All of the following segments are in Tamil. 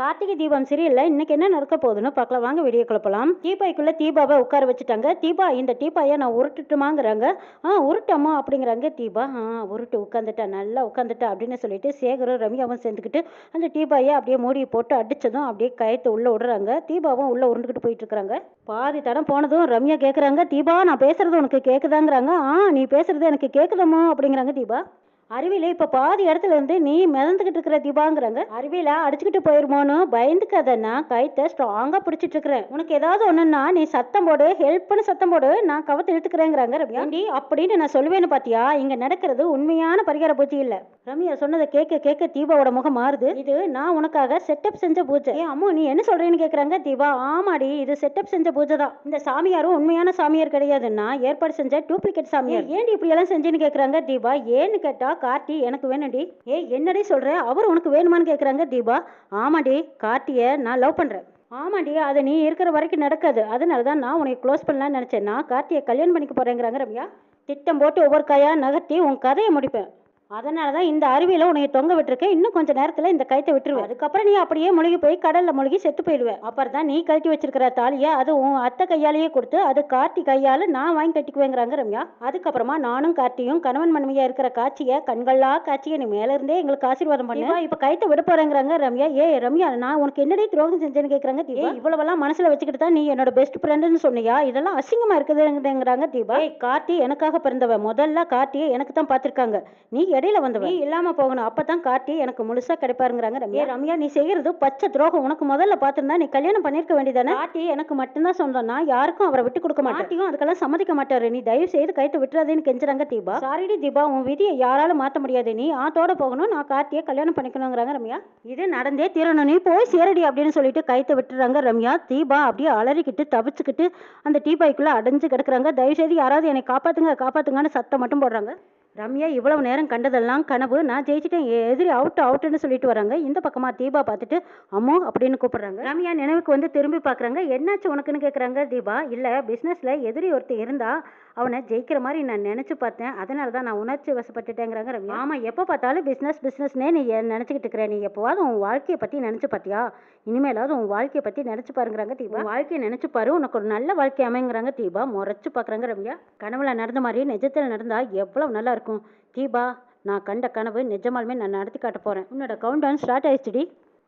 கார்த்திகை தீபம் சரியில்லை இன்னைக்கு என்ன நடக்க போகுதுன்னு பார்க்கலாம். வாங்க வீடியோ கிளப்பலாம் தீபாய்க்குள்ள தீபாவை உட்கார வச்சுட்டாங்க. தீபா இந்த டீபாயை நான் உருட்டுட்டுமாங்கிறாங்க. ஆ உருட்டம்மா அப்படிங்கிறாங்க தீபா. ஆ உருட்டு உட்காந்துட்டா நல்லா உட்காந்துட்டா அப்படின்னு சொல்லிட்டு சேகரும் ரம்யாவும் சேர்ந்துக்கிட்டு அந்த டீபாயை அப்படியே மூடி போட்டு அடிச்சதும் அப்படியே கயத்தை உள்ள விடுறாங்க. தீபாவும் உள்ள உருண்டுக்கிட்டு போயிட்டு இருக்காங்க பாதி தடம் போனதும் ரம்யா கேட்குறாங்க தீபா நான் பேசுறது உனக்கு கேட்குதாங்கிறாங்க ஆ நீ பேசுறது எனக்கு கேட்குதம்மா அப்படிங்கிறாங்க தீபா. அருவியில இப்ப பாதி இடத்துல இருந்து நீ மிதந்துகிட்டு இருக்கிற தீபாங்கிறாங்க. அருவியில அடிச்சுக்கிட்டு போயிருமோன்னு பயந்துக்காத நான் கைத்தை ஸ்ட்ராங்கா பிடிச்சிட்டு இருக்கிறேன். உனக்கு ஏதாவது ஒண்ணுன்னா நீ சத்தம் போடு ஹெல்ப்னு சத்தம் போடு. நான் கவத்தை இழுத்துக்கிறேங்கிறாங்க ரம்யா. "ஏண்டி, அப்படின்னு நான் சொல்லுவேன்னு பாத்தியா? இங்க நடக்கிறது உண்மையான பரிகார பூஜை இல்ல. ரம்யா சொன்னதை கேட்க கேட்க தீபாவோட முகம் மாறுது. இது நான் உனக்காக செட்டப் செஞ்ச பூஜை. ஏன் அம்மு நீ என்ன சொல்றேன்னு கேக்குறாங்க? தீபா ஆமாடி இது செட்டப் செஞ்ச பூஜை தான். இந்த சாமியாரும் உண்மையான சாமியார் கிடையாது நான் ஏற்பாடு செஞ்ச டூப்ளிகேட் சாமியார். ஏன்டி இப்படி எல்லாம் செஞ்சேன்னு கேக்குறாங்க? தீபா ஏன்னு கேட்டா கார்த்தி எனக்கு வேணும்டி. ஏய் என்னடி சொல்ற? அவர் உனக்கு வேணுமான்னு கேட்குறாங்க தீபா. ஆமாடி கார்த்தியை நான் லவ் பண்றேன். ஆமாடி அது நீ இருக்கிற வரைக்கும் நடக்காது. அதனால தான் நான் உனக்கு க்ளோஸ் பண்ணலான்னு நினச்சேன். நான் கார்த்தியை கல்யாணம் பண்ணிக்க போகிறேங்கிறாங்க ரம்யா. திட்டம் போட்டு ஒவ்வொரு காயாக நகர்த்தி உன் கதையை முடிப்பேன். அதனால தான் இந்த அருவியில உன்னை தொங்க விட்டுருக்கேன் இன்னும் கொஞ்ச நேரத்துல இந்த கயத்தை விட்டுருவேன். அதுக்கப்புறம் நீ அப்படியே முழுகி போய் கடல்ல முழுகி செத்து போயிடுவேன். அப்புறம் தான் நீ கழட்டி வச்சிருக்கிற தாலியை அது உன் அத்தை கையாலேயே கொடுத்து அது கார்த்தி கையால நான் வாங்கி கட்டிக்குவேங்கிறாங்க ரம்யா. அதுக்கப்புறமா நானும் கார்த்தியும் கணவன் மனைவியா இருக்கிற காட்சியை கண்களா காட்சியை நீ மேல இருந்தே எங்களுக்கு ஆசீர்வாதம் பண்ணி. இப்ப கைத்தை விட போறேங்கிறாங்க ரம்யா. ஏ ரம்யா நான் உனக்கு என்னடி துரோகம் செஞ்சேன்னு கேக்குறாங்க தீபா. இவ்வளவெல்லாம் மனசுல வச்சுக்கிட்டு தான் நீ என்னோட பெஸ்ட் ஃப்ரெண்டுன்னு சொன்னியா? இதெல்லாம் அசிங்கமா இருக்குதுங்கிறாங்க தீபா. கார்த்தி எனக்காக பிறந்தவ. முதல்ல கார்த்தியை எனக்கு தான் பார்த்திருக்காங்க. நீ இடையில வந்தவ நீ இல்லாம போகணும். அப்பதான் கார்த்தி எனக்கு முழுசா கிடைப்பாருங்கிறாங்க ரம்யா. ரம்யா நீ செய்யறது பச்சை துரோகம். உனக்கு முதல்ல பார்த்திருந்தா நீ கல்யாணம் பண்ணிருக்க வேண்டியதானே? கார்த்தி எனக்கு மட்டும்தான் சொந்தம். நான் யாருக்கும் அவரை விட்டு கொடுக்க மாட்டேன். அதுக்கெல்லாம் சம்மதிக்க மாட்டாரு. நீ தயவு செய்து கைத்து விட்டுறாதேன்னு கெஞ்சுறாங்க தீபா. சாரிடி தீபா உன் விதியை யாராலும் மாத்த முடியாது. நீ ஆத்தோட போகணும். நான் கார்த்தியை கல்யாணம் பண்ணிக்கணுங்கிறாங்க ரம்யா. இது நடந்தே தீரணும். நீ போய் சேரடி அப்படின்னு சொல்லிட்டு கைத்தை விட்டுறாங்க ரம்யா. தீபா அப்படியே அலறிக்கிட்டு தவிச்சுக்கிட்டு அந்த டீபாய்க்குள்ள அடைஞ்சு கிடக்குறாங்க. தயவு செய்து யாராவது என்னை காப்பாத்துங்க காப்பாத்துங்கன்னு சத்தம் மட்டும் போடுறாங்க. ரம்யா இவ்வளவு நேரம் கண்டதெல்லாம் கனவு. நான் ஜெயிச்சிட்டேன். எதிரி அவுட் அவுட்டுன்னு சொல்லிட்டு வராங்க. இந்த பக்கமாக தீபா பார்த்துட்டு அம்மோ அப்படின்னு கூப்பிடுறாங்க. ரம்யா நினைவுக்கு வந்து திரும்பி பார்க்குறாங்க. என்னாச்சு உனக்குன்னு கேட்குறாங்க தீபா. இல்லை பிஸ்னஸில் எதிரி ஒருத்தர் இருந்தால் அவனை ஜெயிக்கிற மாதிரி நான் நினச்சி பார்த்தேன். அதனால தான் நான் உணர்ச்சி வசப்பட்டுட்டேங்கிறாங்க ரம்யா. ஆமாம் எப்போ பார்த்தாலும் பிஸ்னஸ் பிஸ்னஸ்னே நீ நினச்சிக்கிட்டு இருக்கிற. நீ எப்போவாவது உன் வாழ்க்கையை பற்றி நினச்சி பார்த்தியா? இனிமேலாவது உன் வாழ்க்கையை பற்றி நினச்சி பாருங்கிறாங்க தீபா. வாழ்க்கையை நினச்சி பாரு. உனக்கு ஒரு நல்ல வாழ்க்கை அமைங்கிறாங்க தீபா. முறைச்சு பார்க்குறாங்க ரம்யா. கனவுல நடந்த மாதிரி நிஜத்தில் நடந்தா எவ்வளவு நல்லா இருக்கும். தீபா நான் கண்ட கனவு நிஜமாலுமே நான் நடத்தி காட்ட போகிறேன் உன்னோட கவுண்ட் டவுன் ஸ்டார்ட் ஆயிடுச்சுடி.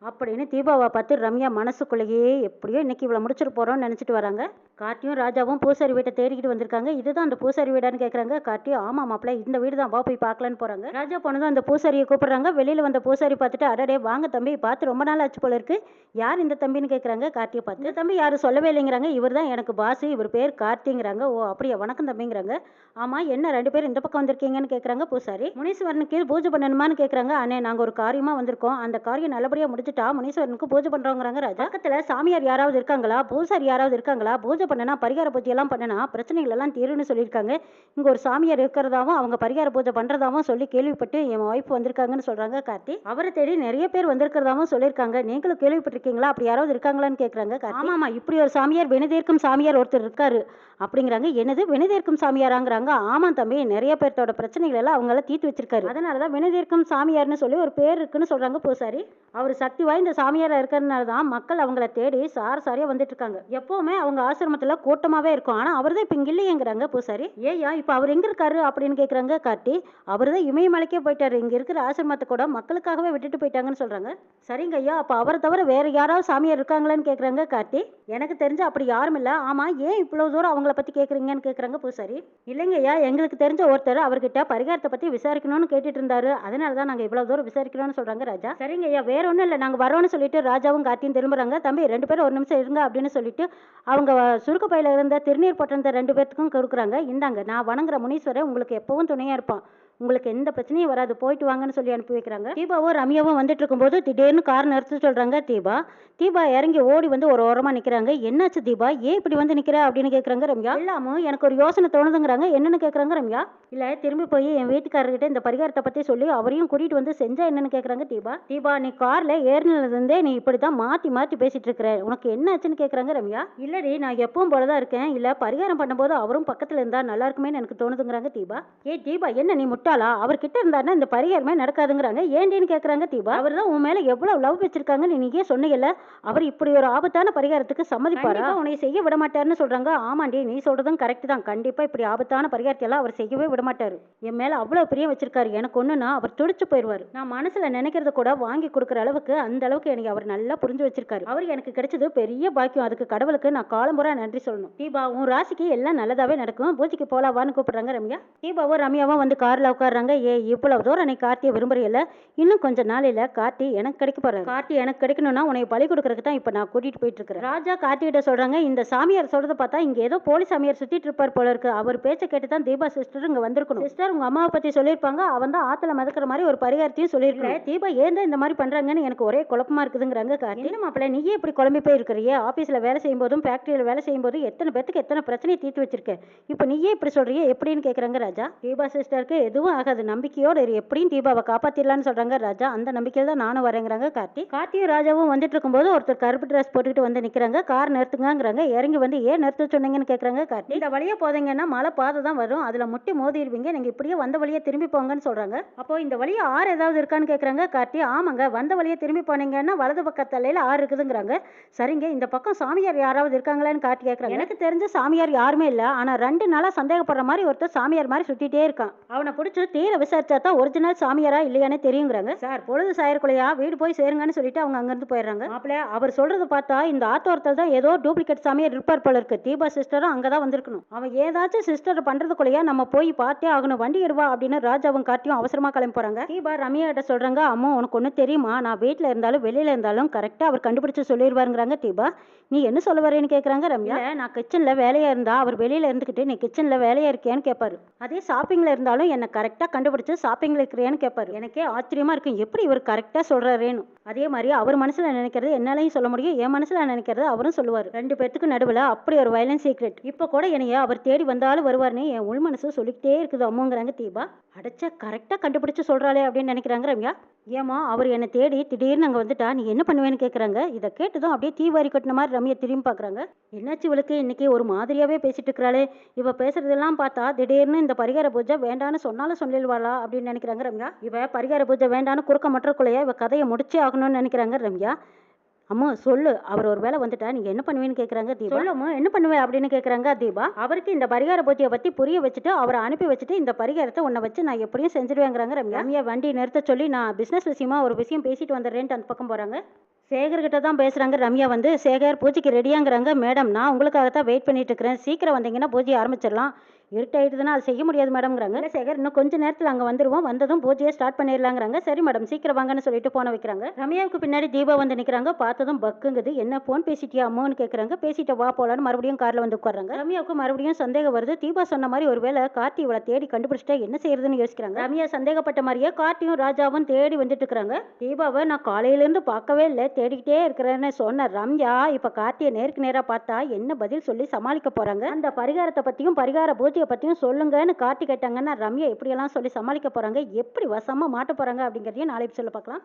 அப்படின்னு தீபாவை பார்த்து ரம்யா மனசுக்குள்ளேயே எப்படியோ இன்னைக்கு இவ்வளோ முடிச்சுட்டு போகிறோம்னு நினச்சிட்டு வராங்க. கார்த்தியும் ராஜாவும் பூசாரி வீட்டை தேடிக்கிட்டு வந்திருக்காங்க. இதுதான் அந்த பூசாரி வீடான்னு கேட்குறாங்க கார்த்தியும் ஆமாம் மாப்பிள்ள இந்த வீடு தான் வா போய் பார்க்கலான்னு போகிறாங்க ராஜா போனதும் அந்த பூசாரியை கூப்பிட்றாங்க. வெளியில் வந்த பூசாரி பார்த்துட்டு அடடே வாங்க தம்பி பார்த்து ரொம்ப நாள் ஆச்சு போல இருக்கு. யார் இந்த தம்பின்னு கேட்குறாங்க கார்த்தியை பார்த்து இந்த தம்பி யாரும் சொல்லவே இல்லைங்கிறாங்க. இவர் தான் எனக்கு பாசு இவர் பேர் கார்த்திங்கிறாங்க. ஓ அப்படியா வணக்கம் தம்பிங்கிறாங்க. ஆமாம் என்ன ரெண்டு பேரும் இந்த பக்கம் வந்திருக்கீங்கன்னு கேட்குறாங்க பூசாரி. முனீஸ்வரனுக்கு பூஜை பண்ணணுமான்னு கேட்குறாங்க அண்ணே நாங்கள் ஒரு காரியமாக வந்திருக்கோம். அந்த காரியம் நல்லபடியாக முடிச்சு முடிச்சுட்டா முனீஸ்வரனுக்கு பூஜை பண்ணுறோங்கிறாங்க ராஜா. பக்கத்துல சாமியார் யாராவது இருக்காங்களா? பூசாரி யாராவது இருக்காங்களா? பூஜை பண்ணனா பரிகார பூஜை எல்லாம் பண்ணனா பிரச்சனைகள் எல்லாம் தீரும்னு சொல்லியிருக்காங்க. இங்க ஒரு சாமியார் இருக்கிறதாவும் அவங்க பரிகார பூஜை பண்றதாவும் சொல்லி கேள்விப்பட்டு என் ஒய்ஃப் வந்திருக்காங்கன்னு சொல்றாங்க கார்த்தி. அவரை தேடி நிறைய பேர் வந்திருக்கிறதாவும் சொல்லியிருக்காங்க. நீங்களும் கேள்விப்பட்டிருக்கீங்களா? அப்படி யாராவது இருக்காங்களான்னு கேட்குறாங்க ஆமா ஆமா இப்படி ஒரு சாமியார் வினதீர்க்கும் சாமியார் ஒருத்தர் இருக்காரு அப்படிங்கிறாங்க. என்னது? வினதீர்க்கும் சாமியாராங்கிறாங்க. ஆமாம் தம்பி நிறைய பேர்த்தோட பிரச்சனைகள் எல்லாம் அவங்களால தீர்த்து வச்சிருக்காரு. அதனால தான் வினதீர்க்கும் சாமியார்னு சொல்லி ஒரு பேர் இருக்குன்னு சொல்றாங்க பூசாரி. அவர் சக்தி வாய்ந்த சாமியாராக இருக்கிறதுனால தான் மக்கள் அவங்கள தேடி சார் சாரியாக வந்துட்டு இருக்காங்க எப்போவுமே அவங்க ஆசிரமத்துல கூட்டமாகவே இருக்கும். ஆனா அவர் தான் இப்ப இங்கே இல்லையேங்கிறாங்க பூசாரி. ஏயா இப்ப அவர் எங்க இருக்காரு அப்படின்னு கேட்குறாங்க கார்த்தி. அவர் தான் இமயமலைக்கே போயிட்டாரு. இங்க இருக்கிற ஆசிரமத்தை கூட மக்களுக்காகவே விட்டுட்டு போயிட்டாங்கன்னு சொல்றாங்க. சரிங்க ஐயா அப்போ அவரை தவிர வேற யாராவது சாமியார் இருக்காங்களான்னு கேட்குறாங்க கார்த்தி. எனக்கு தெரிஞ்சு அப்படி யாரும் இல்ல. ஆமா ஏன் இவ்வளவு தூரம் அவங்கள பத்தி கேட்குறீங்கன்னு கேட்குறாங்க பூசாரி. இல்லைங்க ஐயா எங்களுக்கு தெரிஞ்ச ஒருத்தர் அவர்கிட்ட பரிகாரத்தை பத்தி விசாரிக்கணும்னு கேட்டுட்டு இருந்தாரு. அதனால தான் நாங்கள் இவ்வளவு தூரம் விசாரிக்கிறோம்னு சொல்றாங்க ராஜா. சரிங்க ஐயா வேற ஒன்றும் இல்லை. நாங்கள் நாங்கள் வரோன்னு சொல்லிட்டு ராஜாவும் கார்த்தியும் திரும்புகிறாங்க தம்பி ரெண்டு பேரும் ஒரு நிமிஷம் இருங்க அப்படின்னு சொல்லிட்டு அவங்க சுருக்க பையில இருந்த திருநீர் பட்டணத்தை ரெண்டு பேர்த்துக்கும் கொடுக்குறாங்க. இந்தாங்க நான் வணங்குற முனீஸ்வரர் உங்களுக்கு எப்பவும் துணையாக இருப்பான். உங்களுக்கு எந்த பிரச்சனையும் வராது போயிட்டு வாங்கன்னு சொல்லி அனுப்பி வைக்கிறாங்க. தீபாவும் ரம்யாவும் வந்துட்டு இருக்கும்போது திடீர்னு கார் நிறுத்த சொல்றாங்க தீபா. தீபா இறங்கி ஓடி வந்து ஒரு ஓரமா நிக்கிறாங்க. என்னாச்சு தீபா? ஏன் இப்படி வந்து நிக்கிற? அப்படின்னு கேக்குறாங்க ரம்யா. எல்லாமும் எனக்கு ஒரு யோசனை தோணுதுங்கிறாங்க. என்னன்னு கேக்குறாங்க ரம்யா? இல்ல திரும்பி போய் என் வீட்டுக்காரர்கிட்ட இந்த பரிகாரத்தை பத்தி சொல்லி அவரையும் கூட்டிட்டு வந்து செஞ்சா என்னன்னு கேக்குறாங்க தீபா. தீபா நீ கார்ல ஏறினதுலேருந்தே நீ இப்படிதான் மாத்தி மாத்தி பேசிட்டு இருக்கிற. உனக்கு என்ன ஆச்சுன்னு கேக்குறாங்க ரம்யா. இல்லடி நான் எப்பவும் போலதான் இருக்கேன். இல்ல பரிகாரம் பண்ணும்போது அவரும் பக்கத்துல இருந்தா நல்லா இருக்குமேனு எனக்கு தோணுதுங்கிறாங்க தீபா. ஏ தீபா என்ன நீ முட்டை முட்டாளா அவர்கிட்ட இருந்தாருன்னா இந்த பரிகாரமே நடக்காதுங்கிறாங்க. ஏண்டின்னு கேட்குறாங்க தீபா? அவர் தான் உன் மேலே எவ்வளோ லவ் வச்சிருக்காங்கன்னு நீங்க சொன்னீங்கல்ல? அவர் இப்படி ஒரு ஆபத்தான பரிகாரத்துக்கு சம்மதிப்பாரா? உன்னை செய்ய விட மாட்டாருன்னு சொல்றாங்க. ஆமாண்டி நீ சொல்றதும் கரெக்ட் தான். கண்டிப்பா இப்படி ஆபத்தான பரிகாரத்தை எல்லாம் அவர் செய்யவே விட மாட்டாரு. என் மேல அவ்வளவு பிரியம் வச்சிருக்காரு. எனக்கு ஒண்ணுன்னா அவர் துடிச்சு போயிடுவாரு நான் மனசுல நினைக்கிறத கூட வாங்கி கொடுக்குற அளவுக்கு அந்த அளவுக்கு எனக்கு அவர் நல்லா புரிஞ்சு வச்சிருக்காரு. அவர் எனக்கு கிடைச்சது பெரிய பாக்கியம். அதுக்கு கடவுளுக்கு நான் காலம்புறா நன்றி சொல்லணும். தீபா உன் ராசிக்கு எல்லாம் நல்லதாவே நடக்கும். பூஜைக்கு போலாவான்னு கூப்பிடுறாங்க ரம்யா. தீபாவும் ரம்யாவும் வந்து கார்ல உட்காடுறாங்க ஏ இவ்வளவு தூரம் நீ கார்த்தியை விரும்புறையில இன்னும் கொஞ்ச நாளையில கார்த்தி எனக்கு கிடைக்க போறாரு. கார்த்தி எனக்கு கிடைக்கணும்னா உன்னை பழி கொடுக்கறதுக்கு தான் இப்ப நான் கூட்டிட்டு போயிட்டு இருக்கிறேன் ராஜா கார்த்தி கிட்ட சொல்றாங்க இந்த சாமியார் சொல்றதை பார்த்தா இங்க ஏதோ போலி சாமியார் சுத்திட்டு இருப்பார் போல இருக்கு. அவர் பேச்ச கேட்டு தான் தீபா சிஸ்டர் இங்க வந்திருக்கணும். சிஸ்டர் உங்க அம்மாவை பத்தி சொல்லியிருப்பாங்க. அவன் தான் ஆத்துல மதக்கிற மாதிரி ஒரு பரிகாரத்தையும் சொல்லியிருக்கேன். தீபா ஏன் இந்த மாதிரி பண்றாங்கன்னு எனக்கு ஒரே குழப்பமா இருக்குதுங்கிறாங்க கார்த்தி. என்ன மாப்பிள்ள நீயே இப்படி குழம்பி போயிருக்கிறியே? ஆபீஸ்ல வேலை செய்யும் போதும் ஃபேக்டரியில வேலை செய்யும் போதும் எத்தனை பேத்துக்கு எத்தனை பிரச்சனையை தீர்த்து வச்சிருக்க? இப்போ நீயே இப்படி சொல்றியே? எப்படின்னு கேக்குறாங்க ராஜா. தீபா சிஸ்டருக்கு எதுவும் ஆகாது. நம்பிக்கையோட இரு. எப்படியும் தீபாவை காப்பாத்திடலாம்னு சொல்றாங்க ராஜா. அந்த நம்பிக்கையில் தான் நானும் வரேங்கிறாங்க கார்த்தி. கார்த்தியும் ராஜாவும் வந்துட்டு இருக்கும்போது ஒருத்தர் கருப்பு ட்ரெஸ் போட்டுக்கிட்டு வந்து நிற்கிறாங்க கார் நிறுத்துங்கிறாங்க இறங்கி வந்து ஏன் நிறுத்த சொன்னீங்கன்னு கேட்குறாங்க கார்த்தி. இந்த வழியா போதீங்கன்னா மழை பாதை தான் வரும். அதில் முட்டி மோதிடுவீங்க. நீங்கள் இப்படியே வந்த வழியாக திரும்பி போங்கன்னு சொல்கிறாங்க அப்போ இந்த வழியாக ஆறு ஏதாவது இருக்கான்னு கேட்குறாங்க கார்த்தி. ஆமாங்க வந்த வழியா திரும்பி போனீங்கன்னா வலது பக்க தலையில் ஆறு இருக்குதுங்கிறாங்க. சரிங்க இந்த பக்கம் சாமியார் யாராவது இருக்காங்களான்னு கார்த்தி கேட்குறாங்க எனக்கு தெரிஞ்ச சாமியார் யாருமே இல்லை. ஆனால் ரெண்டு நாளாக சந்தேகப்படுற மாதிரி ஒருத்தர் சாமியார் மாதிரி சுத்திட்டே இருக்கான். அவனை பிடிச்சி தீர விசாரிச்சா தான் ஒரிஜினல் சாமியாரா இல்லையானே தெரியுங்கிறாங்க. சார் பொழுது சாயருக்குள்ளையா வீடு போய் சேருங்கன்னு சொல்லிட்டு அவங்க அங்கிருந்து போயிடுறாங்க. மாப்பிள்ள அவர் சொல்றது பார்த்தா இந்த ஆத்தோரத்தில் தான் ஏதோ டூப்ளிகேட் சாமியார் இருப்பார் போல இருக்கு. தீபா சிஸ்டரும் அங்கே தான் வந்திருக்கணும். அவன் ஏதாச்சும் சிஸ்டர் பண்றதுக்குள்ளையா நம்ம போய் பார்த்தே ஆகணும். வண்டி எடுவா அப்படின்னு ராஜாவும் காட்டியும் அவசரமா கிளம்பி போறாங்க. தீபா ரம்யா கிட்ட சொல்றாங்க அம்மா உனக்கு ஒண்ணு தெரியுமா? நான் வீட்டில் இருந்தாலும் வெளியில இருந்தாலும் கரெக்டா அவர் கண்டுபிடிச்சு சொல்லிடுவாருங்கிறாங்க தீபா. நீ என்ன சொல்ல வரேன்னு கேக்குறாங்க ரம்யா. நான் கிச்சன்ல வேலையா இருந்தா அவர் வெளியில இருந்துகிட்டு நீ கிச்சன்ல வேலையா இருக்கியான்னு கேட்பாரு அதே ஷாப்பிங்ல இருந்தாலும் என்ன கரெக்டாக கண்டுபிடிச்சி ஷாப்பிங்கில் இருக்கிறியான்னு கேட்பார் எனக்கே ஆச்சரியமாக இருக்கும் எப்படி இவர் கரெக்டாக சொல்கிறாரேன்னு அதே மாதிரி அவர் மனசில் நினைக்கிறது என்னாலையும் சொல்ல முடியும். என் மனசில் நினைக்கிறது அவரும் சொல்லுவார். ரெண்டு பேர்த்துக்கு நடுவில் அப்படி ஒரு வயலன்ஸ் சீக்ரெட் இப்போ கூட என்னைய அவர் தேடி வந்தாலும் வருவார்னு என் உள் மனசு சொல்லிக்கிட்டே இருக்குது. அம்மாங்கிறாங்க தீபா. அடைச்சா கரெக்டாக கண்டுபிடிச்சி சொல்கிறாளே அப்படின்னு நினைக்கிறாங்க ரம்யா. ஏமா அவர் என்னை தேடி திடீர்னு அங்கே வந்துட்டா நீ என்ன பண்ணுவேன்னு கேட்குறாங்க இதை கேட்டதும் அப்படியே தீவாரி கட்டின மாதிரி ரம்யா திரும்பி பார்க்குறாங்க என்னாச்சு இவளுக்கு? இன்னைக்கு ஒரு மாதிரியாகவே பேசிட்டு இருக்கிறாளே. இவள் பேசுறதெல்லாம் பார்த்தா திடீர்னு இந்த பரிகார பூஜை வேண்டான்னு சொன்னாலும் சொல்லிடுவாளா அப்படின்னு நினைக்கிறாங்க ரம்யா. இவ பரிகார பூஜை வேண்டான்னு குறுக்க மற்றக்குள்ளையா இவ கதையை முடிச்சே ஆகணும்னு நினைக்கிறாங்க ரம்யா. அம்மா சொல்லு. அவர் ஒரு வேளை வந்துட்டா நீங்க என்ன பண்ணுவீன்னு கேக்குறாங்க தீபா. சொல்லுமா என்ன பண்ணுவே அப்படின்னு கேக்குறாங்க தீபா. அவருக்கு இந்த பரிகார பூஜையை பத்தி புரிய வச்சுட்டு அவரை அனுப்பி வச்சுட்டு இந்த பரிகாரத்தை உன்னை வச்சு நான் எப்படியும் செஞ்சிருவேங்கிறாங்க ரம்யா. ரம்யா வண்டி நிறுத்த சொல்லி நான் பிசினஸ் விஷயமா ஒரு விஷயம் பேசிட்டு வந்துடுறேன்ட்டு அந்த பக்கம் போறாங்க. சேகர்கிட்ட தான் பேசுறாங்க ரம்யா வந்து. சேகர் பூஜைக்கு ரெடியாங்கிறாங்க மேடம் நான் உங்களுக்காக தான் வெயிட் பண்ணிட்டு இருக்கிறேன். சீக்கிரம் வந்தீங்கன்னா பூஜையை ஆரம்பிச்சிடலாம். இருட்டாயிடுதுன்னா அது செய்ய முடியாது மேடம்ங்கிறாங்க. இல்லை சேகர் இன்னும் கொஞ்ச நேரத்தில் அங்கே வந்துருவோம். வந்ததும் பூஜையை ஸ்டார்ட் பண்ணிடலாங்கிறாங்க. சரி மேடம் சீக்கிரம் வாங்கன்னு சொல்லிட்டு போன வைக்கிறாங்க. ரம்யாவுக்கு பின்னாடி தீபா வந்து நிற்கிறாங்க பார்த்ததும் பக்குங்குது. என்ன ஃபோன் பேசிட்டியா அம்மான்னு கேட்குறாங்க பேசிட்டு வா போலான்னு மறுபடியும் காரில் வந்து உட்காடுறாங்க ரம்யாவுக்கு மறுபடியும் சந்தேகம் வருது. தீபா சொன்ன மாதிரி ஒருவேளை கார்த்தி இவளை தேடி கண்டுபிடிச்சிட்டா என்ன செய்யறதுன்னு யோசிக்கிறாங்க. ரம்யா சந்தேகப்பட்ட மாதிரியே கார்த்தியும் ராஜாவும் தேடி வந்துட்டு இருக்கிறாங்க தீபாவை நான் காலையிலேருந்து பார்க்கவே இல்லை. தேடிக்கிட்டே இருக்கிறேன்னு சொன்ன ரம்யா இப்போ கார்த்தியை நேருக்கு நேராக பார்த்தா என்ன பதில் சொல்லி சமாளிக்க போறாங்க. அந்த பரிகாரத்தை பற்றியும் பரிகார பூஜையை பற்றியும் சொல்லுங்கன்னு கார்த்தி கேட்டாங்கன்னா ரம்யா எப்படியெல்லாம் சொல்லி சமாளிக்க போறாங்க எப்படி வசமாக மாட்ட போகிறாங்க அப்படிங்கிறதையும் நாளைக்கு சொல்ல பார்க்கலாம்.